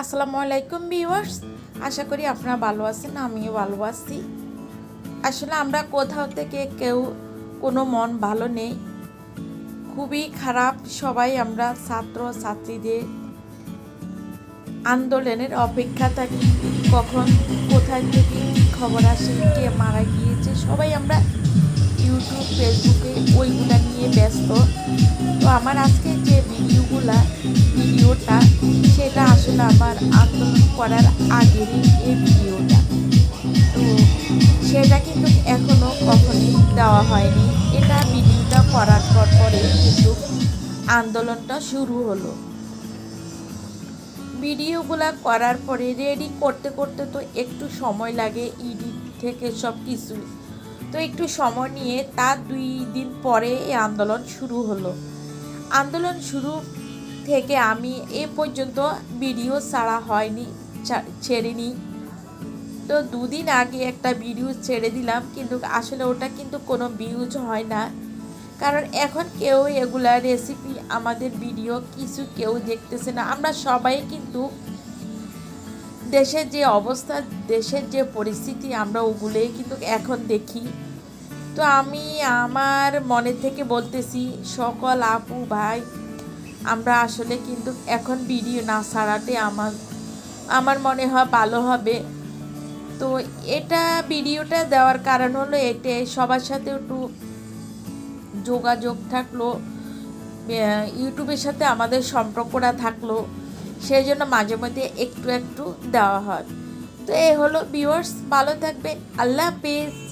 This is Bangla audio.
আসসালামু আলাইকুম ভিউয়ার্স। আশা করি আপনারা ভালো আছেন, আমিও ভালো আছি। আসলে আমরা কোথাও থেকে কেউ কোনো মন ভালো নেই। খুবই খারাপ সবাই আমরা ছাত্র, ছাত্রীদের আন্দোলনের অপেক্ষা থাকি। কখন, কোথায় থেকে খবর আসে, কে মারা গিয়েছে, সবাই আমরা ইউটিউব, ফেসবুকে ওইগুলা নিয়ে ব্যস্ত। তো আমার আজকে যে ভিডিওগুলা, ভিডিওটা আসলে আমার আন্দোলন করার আগেরই এই ভিডিওটা। তো সেটা কিন্তু এখনও কখনোই দেওয়া হয়নি। এটা ভিডিওটা করার পর পরে কিন্তু আন্দোলনটা শুরু হলো। ভিডিওগুলা করার পরে রেডি করতে করতে তো একটু সময় লাগে ইডিট থেকে সব কিছু। তো একটু সময় নিয়ে তার দুই দিন পরে এই আন্দোলন শুরু হলো। আন্দোলন শুরু থেকে আমি এ পর্যন্ত ভিডিও ছাড়া হয়নি ছেড়িনি। তো দুদিন আগে একটা ভিডিও ছেড়ে দিলাম, কিন্তু আসলে ওটা কিন্তু কোনো ভিউজ হয় না। কারণ এখন কেউ এগুলা রেসিপি আমাদের ভিডিও কিছু কেউ দেখতেছে না। আমরা সবাই কিন্তু দেশের যে অবস্থা, দেশের যে পরিস্থিতি, আমরা ওগুলোই কিন্তু এখন দেখি। তো আমি আমার মনে থেকে বলতেছি, সকল আপু ভাই আমরা আসলে কিন্তু এখন ভিডিও না ছাড়াতে আমার আমার মনে হয় ভালো হবে। তো এটা ভিডিওটা দেওয়ার কারণ হলো এতে সবার সাথে একটু যোগাযোগ থাকল ইউটিউবের সাথে আমাদের সম্পর্কটা থাকল সেই জন্য মাঝে মধ্যে একটু একটু দেওয়া হয়। তো এ হলো ভিউয়ার্স, ভালো থাকবে আল্লাহ হাফিজ।